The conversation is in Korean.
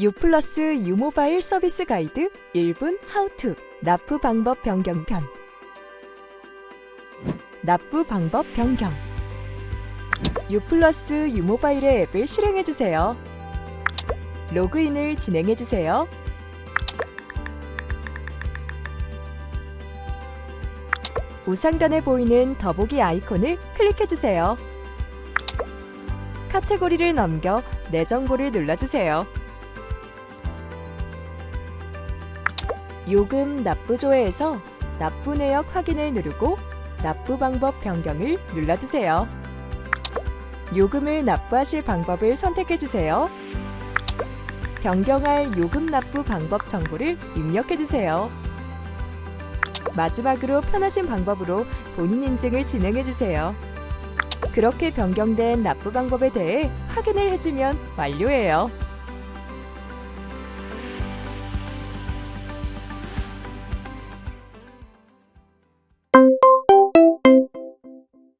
유플러스 유모바일 서비스 가이드 1분 하우투 납부 방법 변경편 납부 방법 변경 유플러스 유모바일의 앱을 실행해 주세요. 로그인을 진행해 주세요. 우상단에 보이는 더보기 아이콘을 클릭해 주세요. 카테고리를 넘겨 내 정보를 눌러주세요. 요금 납부조회에서 납부 내역 확인을 누르고 납부 방법 변경을 눌러주세요. 요금을 납부하실 방법을 선택해 주세요. 변경할 요금 납부 방법 정보를 입력해 주세요. 마지막으로 편하신 방법으로 본인 인증을 진행해 주세요. 그렇게 변경된 납부 방법에 대해 확인을 해주면 완료예요.